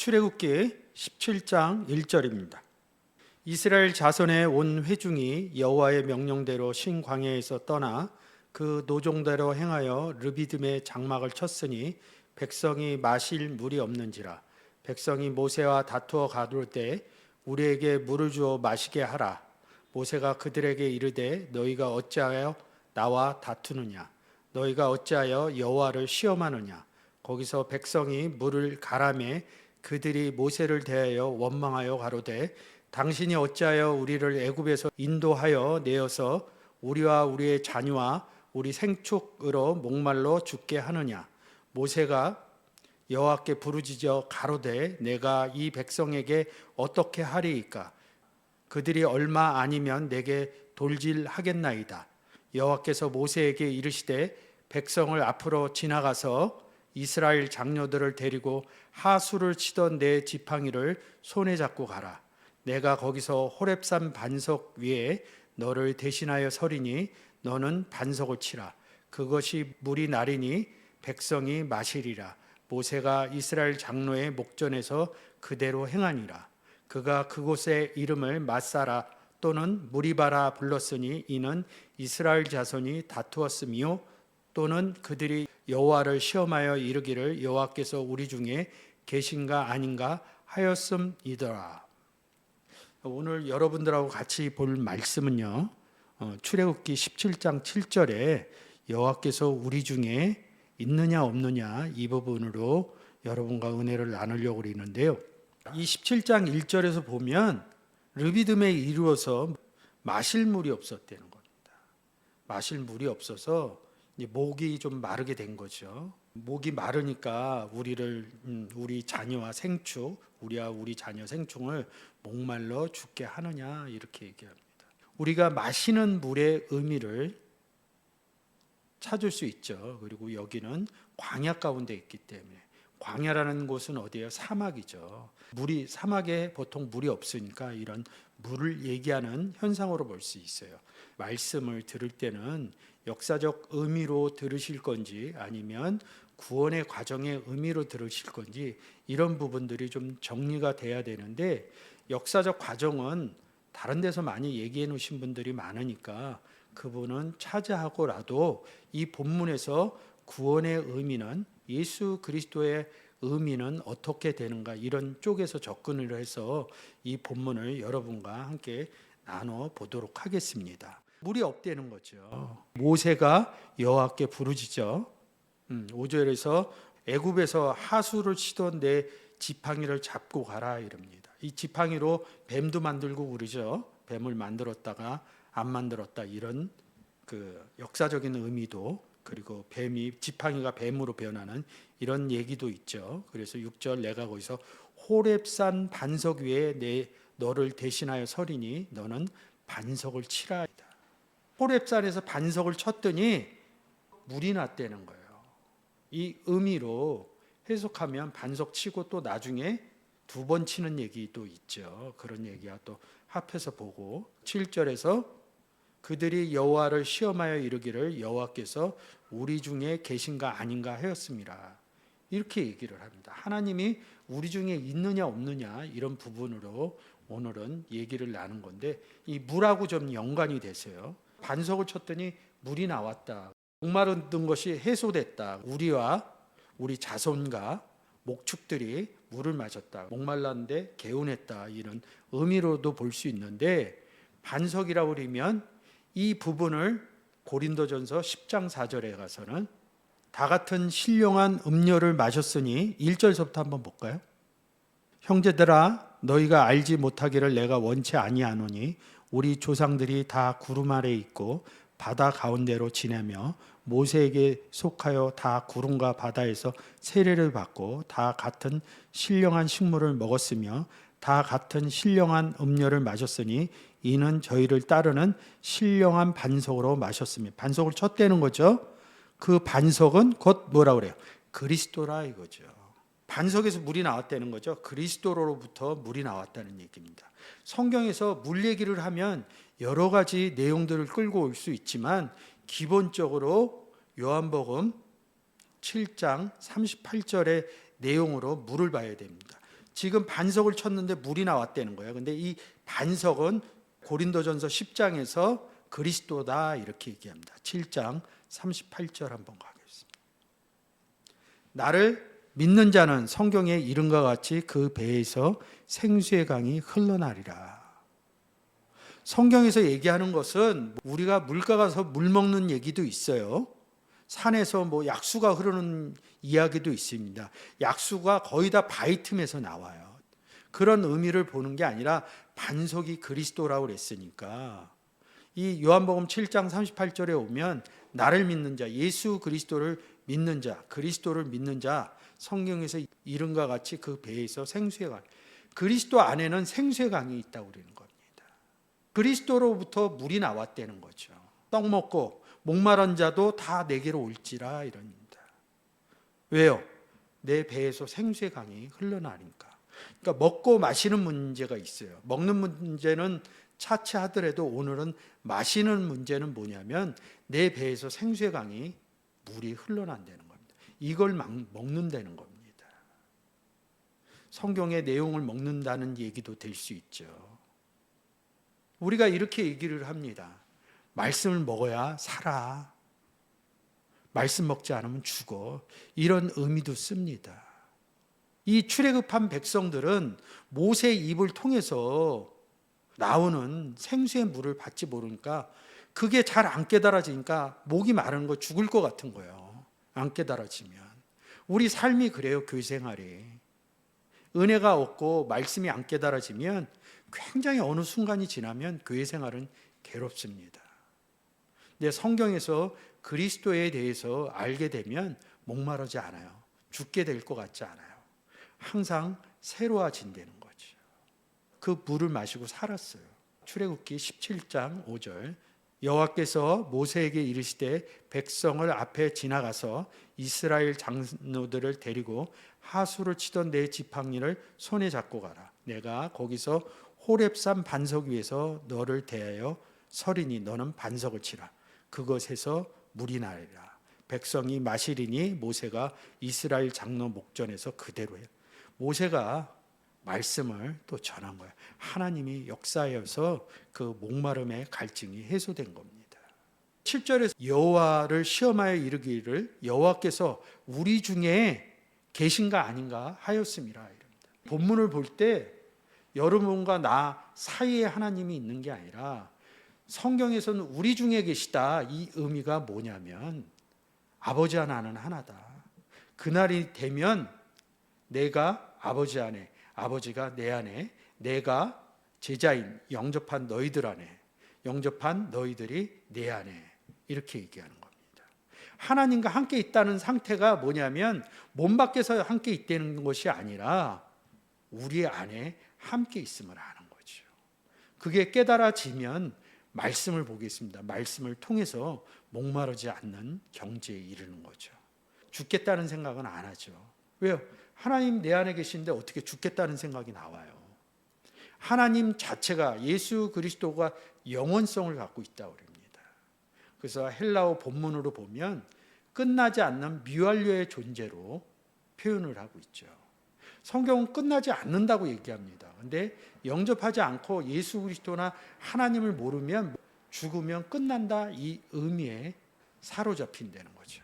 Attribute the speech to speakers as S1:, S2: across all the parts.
S1: 출애굽기 17장 1절입니다. 이스라엘 자손의 온 회중이 여호와의 명령대로 신광야에서 떠나 그 노종대로 행하여 르비듬의 장막을 쳤으니 백성이 마실 물이 없는지라. 백성이 모세와 다투어 가둘 때 우리에게 물을 주어 마시게 하라. 모세가 그들에게 이르되 너희가 어찌하여 나와 다투느냐? 너희가 어찌하여 여호와를 시험하느냐? 거기서 백성이 물을 가라매 그들이 모세를 대하여 원망하여 가로되 당신이 어찌하여 우리를 애굽에서 인도하여 내어서 우리와 우리의 자녀와 우리 생축으로 목말로 죽게 하느냐? 모세가 여호와께 부르짖어 가로되 내가 이 백성에게 어떻게 하리이까? 그들이 얼마 아니면 내게 돌질하겠나이다. 여호와께서 모세에게 이르시되 백성을 앞으로 지나가서 이스라엘 장녀들을 데리고 하수를 치던 내 지팡이를 손에 잡고 가라. 내가 거기서 호렙산 반석 위에 너를 대신하여 서리니 너는 반석을 치라. 그것이 물이 나리니 백성이 마시리라. 모세가 이스라엘 장로의 목전에서 그대로 행하니라. 그가 그곳의 이름을 마사라 또는 무리바라 불렀으니 이는 이스라엘 자손이 다투었으며 또는 그들이 여호와를 시험하여 이르기를 여호와께서 우리 중에 계신가 아닌가 하였음이더라. 오늘 여러분들하고 같이 볼 말씀은요. 어, 출애굽기 17장 7절에 여호와께서 우리 중에 있느냐 없느냐 이 부분으로 여러분과 은혜를 나누려고 그러는데요. 이 17장 1절에서 보면 르비듬에 이루어서 마실 물이 없었다는 겁니다. 마실 물이 없어서 목이 좀 마르게 된 거죠. 목이 마르니까 우리를 음, 우리 자녀와 생축, 우리와 우리 자녀 생축을 목말러 죽게 하느냐 이렇게 얘기합니다. 우리가 마시는 물의 의미를 찾을 수 있죠. 그리고 여기는 광야 가운데 있기 때문에 광야라는 곳은 어디예요? 사막이죠. 물이 사막에 보통 물이 없으니까 이런 물을 얘기하는 현상으로 볼 수 있어요. 말씀을 들을 때는 역사적 의미로 들으실 건지 아니면 구원의 과정의 의미로 들으실 건지 이런 부분들이 좀 정리가 돼야 되는데 역사적 과정은 다른 데서 많이 얘기해 놓으신 분들이 많으니까 그분은 차지하고라도 이 본문에서 구원의 의미는 예수 그리스도의 의미는 어떻게 되는가 이런 쪽에서 접근을 해서 이 본문을 여러분과 함께 나눠 보도록 하겠습니다. 물이 없다는 거죠. 모세가 여호와께 부르짖죠. 음, 5절에서 애굽에서 하수를 치던 내 지팡이를 잡고 가라 이럽니다. 이 지팡이로 뱀도 만들고 그러죠. 뱀을 만들었다가 안 만들었다 이런 그 역사적인 의미도 그리고 뱀이 지팡이가 뱀으로 변하는 이런 얘기도 있죠. 그래서 6절 내가 거기서 호렙산 반석 위에 내 너를 대신하여 서리니 너는 반석을 치라. 호렙산에서 반석을 쳤더니 물이 났다는 거예요. 이 의미로 해석하면 반석 치고 또 나중에 두 번 치는 얘기도 있죠. 그런 얘기와 또 합해서 보고 7절에서 그들이 여호와를 시험하여 이르기를 여호와께서 우리 중에 계신가 아닌가 하였습니다. 이렇게 얘기를 합니다. 하나님이 우리 중에 있느냐 없느냐 이런 부분으로 오늘은 얘기를 나눈 건데 이 물하고 좀 연관이 되세요. 반석을 쳤더니 물이 나왔다. 목마르던 것이 해소됐다. 우리와 우리 자손과 목축들이 물을 마셨다. 목말랐는데 개운했다. 이런 의미로도 볼 수 있는데 반석이라고 그러면 이 부분을 고린도전서 10장 4절에 가서는 다 같은 신령한 음료를 마셨으니 1절서부터 한번 볼까요? 형제들아 너희가 알지 못하기를 내가 원치 아니하노니 우리 조상들이 다 구름 아래 있고 바다 가운데로 지내며 모세에게 속하여 다 구름과 바다에서 세례를 받고 다 같은 신령한 식물을 먹었으며 다 같은 신령한 음료를 마셨으니 이는 저희를 따르는 신령한 반석으로 마셨습니다. 반석을 쳤다는 거죠. 그 반석은 곧 뭐라 그래요? 그리스도라 이거죠. 반석에서 물이 나왔다는 거죠. 그리스도로부터 물이 나왔다는 얘기입니다. 성경에서 물 얘기를 하면 여러 가지 내용들을 끌고 올 수 있지만 기본적으로 요한복음 7장 38절의 내용으로 물을 봐야 됩니다. 지금 반석을 쳤는데 물이 나왔다는 거예요. 근데 이 반석은 고린도전서 10장에서 그리스도다 이렇게 얘기합니다. 7장 38절 한번 가겠습니다. 나를 믿는 자는 성경에 이른과 같이 그 배에서 생수의 강이 흘러나리라. 성경에서 얘기하는 것은 우리가 물가 가서 물 먹는 얘기도 있어요. 산에서 뭐 약수가 흐르는 이야기도 있습니다. 약수가 거의 다 바위 틈에서 나와요. 그런 의미를 보는 게 아니라 반석이 그리스도라고 그랬으니까 이 요한복음 7장 38절에 오면 나를 믿는 자, 예수 그리스도를 믿는 자, 그리스도를 믿는 자 성경에서 이름과 같이 그 배에서 생수의 강. 그리스도 안에는 생수의 강이 있다고 그러는 겁니다. 그리스도로부터 물이 나왔다는 거죠. 떡 먹고 목마른 자도 다 내게로 올지라 이럽니다. 왜요? 내 배에서 생수의 강이 흘러나니까. 그러니까 먹고 마시는 문제가 있어요. 먹는 문제는 차치하더라도 오늘은 마시는 문제는 뭐냐면 내 배에서 생수의 강이 물이 흘러난다는 겁니다. 이걸 막 먹는다는 겁니다. 성경의 내용을 먹는다는 얘기도 될 수 있죠. 우리가 이렇게 얘기를 합니다. 말씀을 먹어야 살아. 말씀 먹지 않으면 죽어. 이런 의미도 씁니다. 이 출애굽한 백성들은 모세의 입을 통해서 나오는 생수의 물을 받지 모르니까 그게 잘 안 깨달아지니까 목이 마른 거 죽을 것 같은 거예요. 안 깨달아지면. 우리 삶이 그래요, 교회 생활이. 은혜가 없고 말씀이 안 깨달아지면 굉장히 어느 순간이 지나면 교회 생활은 괴롭습니다. 근데 성경에서 그리스도에 대해서 알게 되면 목마르지 않아요. 죽게 될 것 같지 않아요. 항상 새로워진다는 거죠. 그 물을 마시고 살았어요. 출애굽기 17장 5절 여호와께서 모세에게 이르시되 백성을 앞에 지나가서 이스라엘 장로들을 데리고 하수를 치던 내 지팡이를 손에 잡고 가라. 내가 거기서 호렙산 반석 위에서 너를 대하여 서리니 너는 반석을 치라. 그것에서 물이 나리라. 백성이 마시리니 모세가 이스라엘 장로 목전에서 그대로 해. 모세가 말씀을 또 전한 거예요. 하나님이 역사하여서 그 목마름의 갈증이 해소된 겁니다. 7절에서 여호와를 시험하여 이르기를 여호와께서 우리 중에 계신가 아닌가 하였습니다. 이럽니다. 본문을 볼 때 여러분과 나 사이에 하나님이 있는 게 아니라 성경에서는 우리 중에 계시다 이 의미가 뭐냐면 아버지와 나는 하나다. 그날이 되면 내가 아버지 안에 아버지가 내 안에 내가 제자인 영접한 너희들 안에 영접한 너희들이 내 안에 이렇게 얘기하는 겁니다. 하나님과 함께 있다는 상태가 뭐냐면 몸 밖에서 함께 있다는 것이 아니라 우리 안에 함께 있음을 아는 거죠. 그게 깨달아지면 말씀을 보겠습니다. 말씀을 통해서 목마르지 않는 경지에 이르는 거죠. 죽겠다는 생각은 안 하죠. 왜요? 하나님 내 안에 계신데 어떻게 죽겠다는 생각이 나와요. 하나님 자체가 예수 그리스도가 영원성을 갖고 있다고 그럽니다. 그래서 헬라어 본문으로 보면 끝나지 않는 미완료의 존재로 표현을 하고 있죠. 성경은 끝나지 않는다고 얘기합니다. 근데 영접하지 않고 예수 그리스도나 하나님을 모르면 죽으면 끝난다 이 의미에 사로잡힌다는 거죠.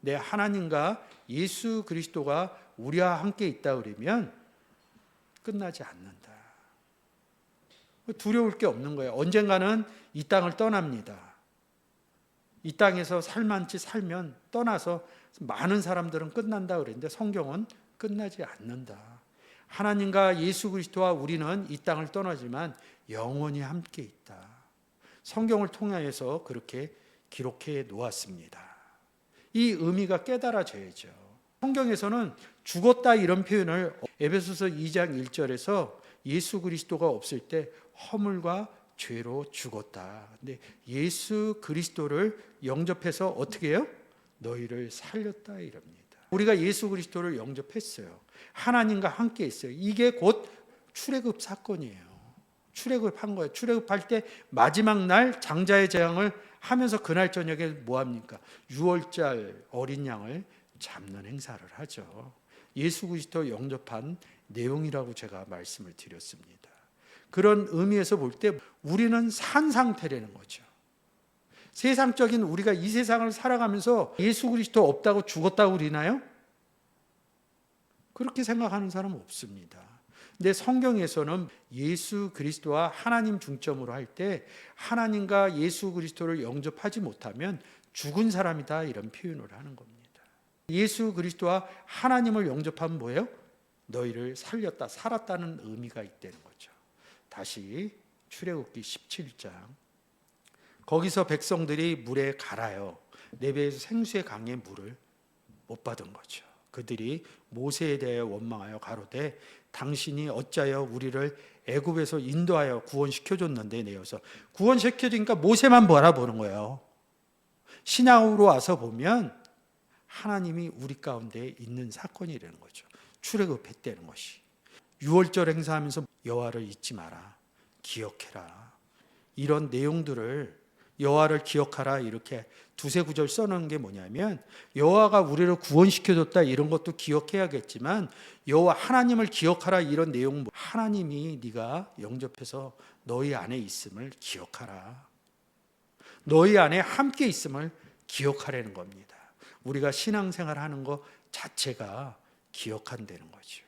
S1: 내 하나님과 예수 그리스도가 우리와 함께 있다 그러면 끝나지 않는다. 두려울 게 없는 거예요. 언젠가는 이 땅을 떠납니다. 이 땅에서 살만치 살면 떠나서 많은 사람들은 끝난다 그랬는데 성경은 끝나지 않는다. 하나님과 예수 그리스도와 우리는 이 땅을 떠나지만 영원히 함께 있다. 성경을 통하여서 그렇게 기록해 놓았습니다. 이 의미가 깨달아져야죠. 성경에서는 죽었다 이런 표현을 에베소서 2장 1절에서 예수 그리스도가 없을 때 허물과 죄로 죽었다. 근데 예수 그리스도를 영접해서 어떻게 해요? 너희를 살렸다 이럽니다. 우리가 예수 그리스도를 영접했어요. 하나님과 함께 있어요. 이게 곧 출애굽 사건이에요. 출애굽한 거예요. 출애굽할 때 마지막 날 장자의 재앙을 하면서 그날 저녁에 뭐 합니까? 6월절 어린 양을 잡는 행사를 하죠. 예수 그리스도 영접한 내용이라고 제가 말씀을 드렸습니다. 그런 의미에서 볼 때 우리는 산 상태라는 거죠. 세상적인 우리가 이 세상을 살아가면서 예수 그리스도 없다고 죽었다고 그러나요? 그렇게 생각하는 사람은 없습니다. 근데 성경에서는 예수 그리스도와 하나님 중점으로 할 때 하나님과 예수 그리스도를 영접하지 못하면 죽은 사람이다 이런 표현을 하는 겁니다. 예수 그리스도와 하나님을 영접하면 뭐예요? 너희를 살렸다, 살았다는 의미가 있다는 거죠. 다시 출애굽기 17장 거기서 백성들이 물에 갈아요. 네 배에서 생수의 강에 물을 못 받은 거죠. 그들이 모세에 대하여 원망하여 가로되 당신이 어찌하여 우리를 애굽에서 인도하여 구원시켜 줬는데 내어서 구원시켜 주니까 모세만 바라보는 거예요. 신앙으로 와서 보면 하나님이 우리 가운데 있는 사건이라는 거죠. 출애굽했다는 것이. 유월절 행사하면서 여호와를 잊지 마라. 기억해라. 이런 내용들을 여호와를 기억하라 이렇게 두세 구절 써놓은 게 뭐냐면 여호와가 우리를 구원시켜줬다 이런 것도 기억해야겠지만 여호와 하나님을 기억하라 이런 내용 하나님이 네가 영접해서 너희 안에 있음을 기억하라. 너희 안에 함께 있음을 기억하라는 겁니다. 우리가 신앙생활 하는 것 자체가 기억한다는 거죠.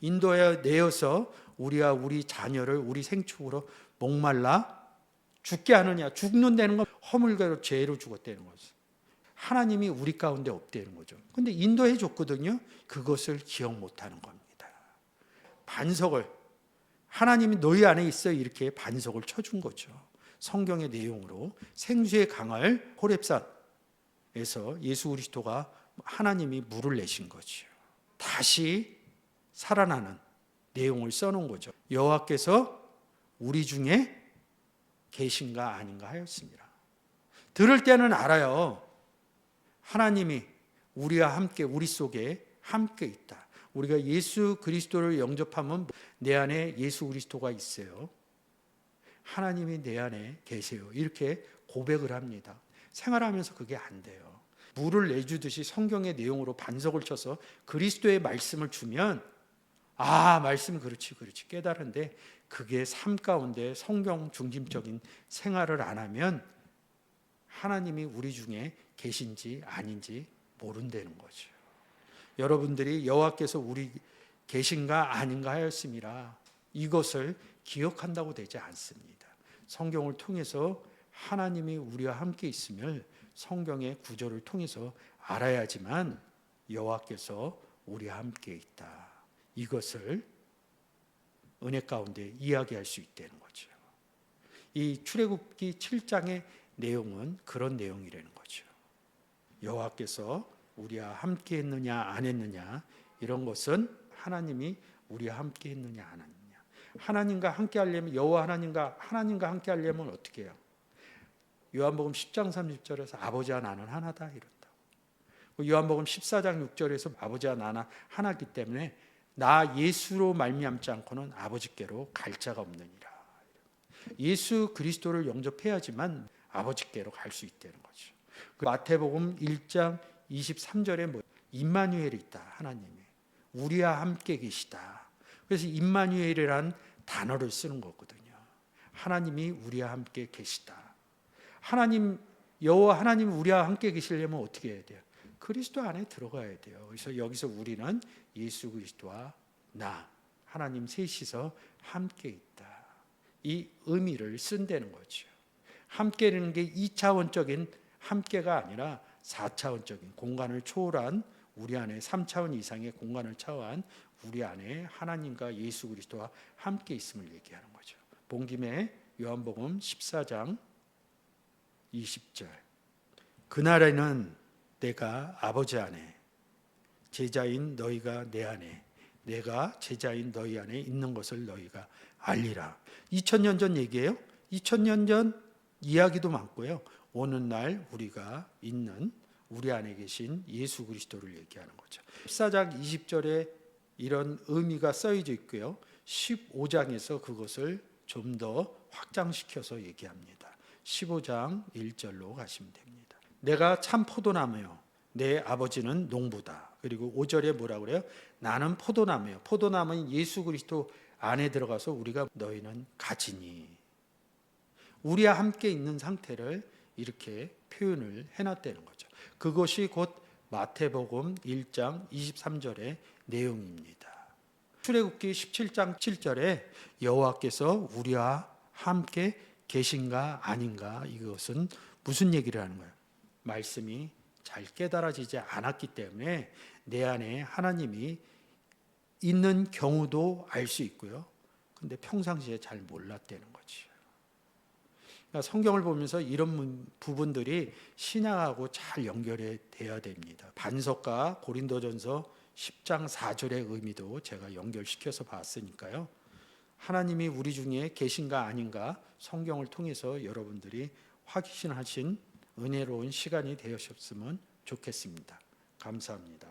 S1: 인도에 내어서 우리와 우리 자녀를 우리 생축으로 목말라 죽게 하느냐 죽는다는 건 허물가로 죄로 죽었다는 거죠. 하나님이 우리 가운데 없다는 거죠. 근데 인도해 줬거든요. 그것을 기억 못 하는 겁니다. 반석을 하나님이 너희 안에 있어 이렇게 반석을 쳐준 거죠. 성경의 내용으로 생수의 강을 호렙산 에서 예수 그리스도가 하나님이 물을 내신 거죠. 다시 살아나는 내용을 써놓은 거죠. 여호와께서 우리 중에 계신가 아닌가 하였습니다. 들을 때는 알아요. 하나님이 우리와 함께 우리 속에 함께 있다. 우리가 예수 그리스도를 영접하면 내 안에 예수 그리스도가 있어요. 하나님이 내 안에 계세요. 이렇게 고백을 합니다. 생활하면서 그게 안 돼요. 물을 내주듯이 성경의 내용으로 반석을 쳐서 그리스도의 말씀을 주면 아, 말씀 그렇지, 그렇지 깨달은데 그게 삶 가운데 성경 중심적인 생활을 안 하면 하나님이 우리 중에 계신지 아닌지 모른다는 거죠. 여러분들이 여호와께서 우리 계신가 아닌가 하였습니다. 이것을 기억한다고 되지 않습니다. 성경을 통해서 하나님이 우리와 함께 있음을 성경의 구절을 통해서 알아야지만 여호와께서 우리와 함께 있다. 이것을 은혜 가운데 이야기할 수 있다는 거죠. 이 출애굽기 7장의 내용은 그런 내용이라는 거죠. 여호와께서 우리와 함께 했느냐 안 했느냐 이런 것은 하나님이 우리와 함께 했느냐 안 했느냐. 하나님과 함께 하려면 여호와 하나님과 하나님과 함께 하려면 어떻게 해요? 요한복음 10장 30절에서 아버지와 나는 하나다 이런다고. 요한복음 14장 6절에서 아버지와 나는 하나기 때문에 나 예수로 말미암지 않고는 아버지께로 갈 자가 없느니라. 예수 그리스도를 영접해야지만 아버지께로 갈 수 있다는 거죠. 그 마태복음 1장 23절에 뭐 임마누엘이 있다. 하나님이 우리와 함께 계시다. 그래서 임마누엘이란 단어를 쓰는 거거든요. 하나님이 우리와 함께 계시다. 하나님 여호와 하나님 우리와 함께 계시려면 어떻게 해야 돼요? 그리스도 안에 들어가야 돼요. 그래서 여기서 우리는 예수 그리스도와 나 하나님 셋이서 함께 있다. 이 의미를 쓴다는 거죠. 함께라는 게 2차원적인 함께가 아니라 4차원적인 공간을 초월한 우리 안에 3차원 이상의 공간을 차원 우리 안에 하나님과 예수 그리스도와 함께 있음을 얘기하는 거죠. 본 김에 요한복음 14장 20절 그날에는 내가 아버지 안에 제자인 너희가 내 안에 내가 제자인 너희 안에 있는 것을 너희가 알리라. 2000년 전 얘기예요. 2000년 전 이야기도 많고요. 오는 날 우리가 있는 우리 안에 계신 예수 그리스도를 얘기하는 거죠. 14장 20절에 이런 의미가 써져 있고요. 15장에서 그것을 좀 더 확장시켜서 얘기합니다. 15장 1절로 가시면 됩니다. 내가 참 포도나무요 내 아버지는 농부다. 그리고 5절에 뭐라 그래요? 나는 포도나무예요. 포도나무는 예수 그리스도 안에 들어가서 우리가 너희는 가지니 우리와 함께 있는 상태를 이렇게 표현을 해놨다는 거죠. 그것이 곧 마태복음 1장 23절의 내용입니다. 출애굽기 17장 7절에 여호와께서 우리와 함께 계신가 아닌가 이것은 무슨 얘기를 하는 거예요? 말씀이 잘 깨달아지지 않았기 때문에 내 안에 하나님이 있는 경우도 알 수 있고요. 근데 평상시에 잘 몰랐다는 거지. 그러니까 성경을 보면서 이런 문- 부분들이 신앙하고 잘 연결이 돼야 됩니다. 반석과 고린도전서 10장 4절의 의미도 제가 연결시켜서 봤으니까요. 하나님이 우리 중에 계신가 아닌가 성경을 통해서 여러분들이 확신하신 은혜로운 시간이 되셨으면 좋겠습니다. 감사합니다.